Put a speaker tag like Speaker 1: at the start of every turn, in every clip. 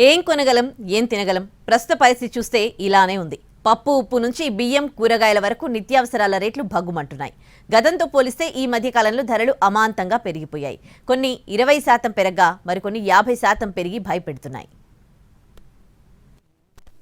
Speaker 1: ఏం కొనగలం ఏం తినగలం? ప్రస్తుత పరిస్థితి చూస్తే ఇలానే ఉంది. పప్పు ఉప్పు నుంచి బియ్యం కూరగాయల వరకు నిత్యావసరాల రేట్లు భగ్గుమంటున్నాయి. గతంతో పోలిస్తే ఈ మధ్య కాలంలో ధరలు అమాంతంగా పెరిగిపోయాయి. కొన్ని ఇరవై శాతం పెరగ్గా మరికొన్ని యాభై శాతం పెరిగి భయపెడుతున్నాయి.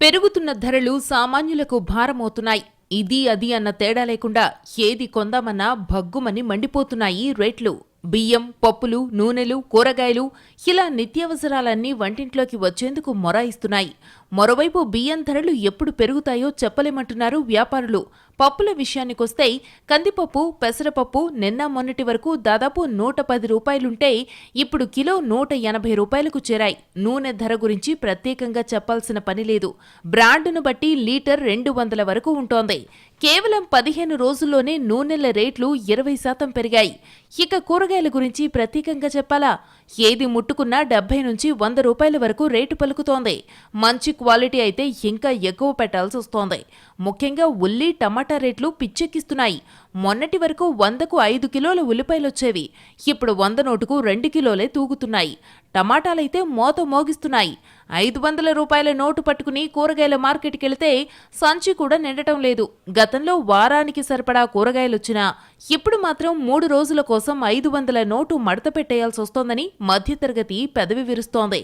Speaker 2: పెరుగుతున్న ధరలు సామాన్యులకు భారమవుతున్నాయి. ఇది అది అన్న తేడా లేకుండా ఏది కొందామన్నా భగ్గుమని మండిపోతున్నాయి రేట్లు. బియ్యం పప్పులు నూనెలు కూరగాయలు ఇలా నిత్యావసరాలన్నీ వంటింట్లోకి వచ్చేందుకు మొరాయిస్తున్నాయి. మరోవైపు బియ్యం ధరలు ఎప్పుడు పెరుగుతాయో చెప్పలేమంటున్నారు వ్యాపారులు. పప్పుల విషయానికొస్తే కందిపప్పు పెసరపప్పు నిన్న మొన్నటి వరకు దాదాపు నూట పది రూపాయలుంటే ఇప్పుడు కిలో నూట ఎనభై రూపాయలకు చేరాయి. నూనె ధర గురించి ప్రత్యేకంగా చెప్పాల్సిన పని లేదు. బ్రాండును బట్టి లీటర్ రెండు వందల వరకు ఉంటోంది. కేవలం పదిహేను రోజుల్లోనే నూనెల రేట్లు ఇరవై శాతం పెరిగాయి. ఇక కూరగాయల గురించి ప్రత్యేకంగా చెప్పాలా? ఏది ముట్టుకున్నా డెబ్బై నుంచి వంద రూపాయల వరకు రేటు పలుకుతోంది. మంచి క్వాలిటీ అయితే ఇంకా ఎక్కువ పెట్టాల్సి వస్తోంది. ముఖ్యంగా ఉల్లి టమాటా రేట్లు పిచ్చెక్కిస్తున్నాయి. మొన్నటి వరకు వందకు ఐదు కిలోల ఉల్లిపాయలొచ్చేవి ఇప్పుడు వంద నోటుకు రెండు కిలోలే తూగుతున్నాయి. టమాటాలైతే మోత మోగిస్తున్నాయి. ఐదు వందల రూపాయల నోటు పట్టుకుని కూరగాయల మార్కెట్కి వెళితే సంచి కూడా నిండటం లేదు. గతంలో వారానికి సరిపడా కూరగాయలొచ్చినా ఇప్పుడు మాత్రం మూడు రోజుల కోసం ఐదు వందల నోటు మడత పెట్టేయాల్సి వస్తోందని మధ్యతరగతి పెదవి విరుస్తోంది.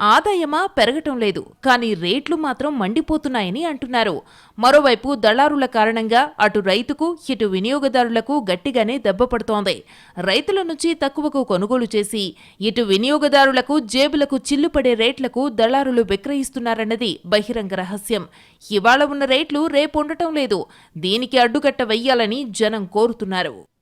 Speaker 2: ఆదాయమా పెరగటం లేదు కానీ రేట్లు మాత్రం మండిపోతున్నాయని అంటున్నారు. మరోవైపు దళారుల కారణంగా అటు రైతుకు ఇటు వినియోగదారులకు గట్టిగానే దెబ్బ పడుతోంది. రైతుల నుంచి తక్కువకు కొనుగోలు చేసి ఇటు వినియోగదారులకు జేబులకు చిల్లుపడే రేట్లకు దళారులు విక్రయిస్తున్నారన్నది బహిరంగ రహస్యం. ఇవాళ ఉన్న రేట్లు రేపు ఉండటం లేదు. దీనికి అడ్డుకట్ట వెయ్యాలని జనం కోరుతున్నారు.